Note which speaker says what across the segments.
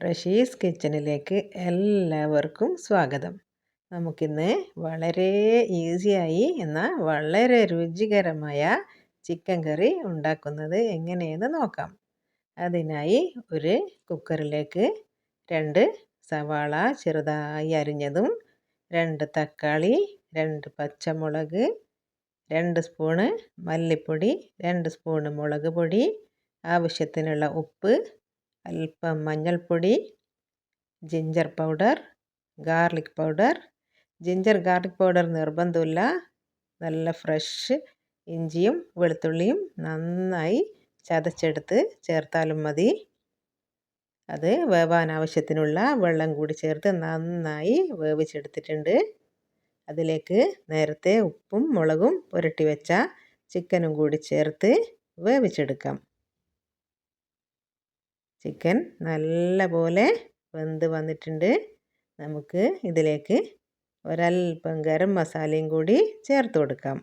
Speaker 1: റഷീസ് കിച്ചണിലേക്ക് എല്ലാവർക്കും സ്വാഗതം. നമുക്കിന്ന് വളരെ ഈസിയായി എന്നാൽ വളരെ രുചികരമായ ചിക്കൻ കറി ഉണ്ടാക്കുന്നത് എങ്ങനെയെന്ന് നോക്കാം. അതിനായി ഒരു കുക്കറിലേക്ക് രണ്ട് സവാള ചെറുതായി അരിഞ്ഞതും രണ്ട് തക്കാളി രണ്ട് പച്ചമുളക് രണ്ട് സ്പൂണ് മല്ലിപ്പൊടി രണ്ട് സ്പൂണ് മുളക് പൊടി ആവശ്യത്തിനുള്ള ഉപ്പ് അല്പം മഞ്ഞൾപ്പൊടി ginger powder garlic powder ginger garlic powder നിർബന്ധമില്ല. നല്ല ഫ്രഷ് ഇഞ്ചിയും വെളുത്തുള്ളിയും നന്നായി ചതച്ചെടുത്ത് ചേർത്താലും മതി. അത് വേവാൻ ആവശ്യത്തിനുള്ള വെള്ളം കൂടി ചേർത്ത് നന്നായി വേവിച്ചെടുത്തിട്ടുണ്ട്. അതിലേക്ക് നേരത്തെ ഉപ്പും മുളകും പുരട്ടി വെച്ച ചിക്കനും കൂടി ചേർത്ത് വേവിച്ചെടുക്കാം. ചിക്കൻ നല്ല പോലെ വെന്ത് വന്നിട്ടുണ്ട്. നമുക്ക് ഇതിലേക്ക് ഒരൽപ്പം ഗരം മസാലയും കൂടി ചേർത്ത് കൊടുക്കാം.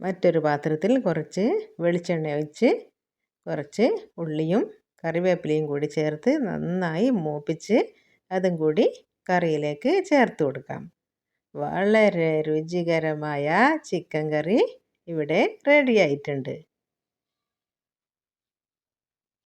Speaker 1: മറ്റൊരു പാത്രത്തിൽ കുറച്ച് വെളിച്ചെണ്ണ ഒഴിച്ച് കുറച്ച് ഉള്ളിയും കറിവേപ്പിലയും കൂടി ചേർത്ത് നന്നായി മൂപ്പിച്ച് അതും കൂടി കറിയിലേക്ക് ചേർത്ത് കൊടുക്കാം. വളരെ രുചികരമായ ചിക്കൻ കറി ഇവിടെ റെഡി ആയിട്ടുണ്ട്.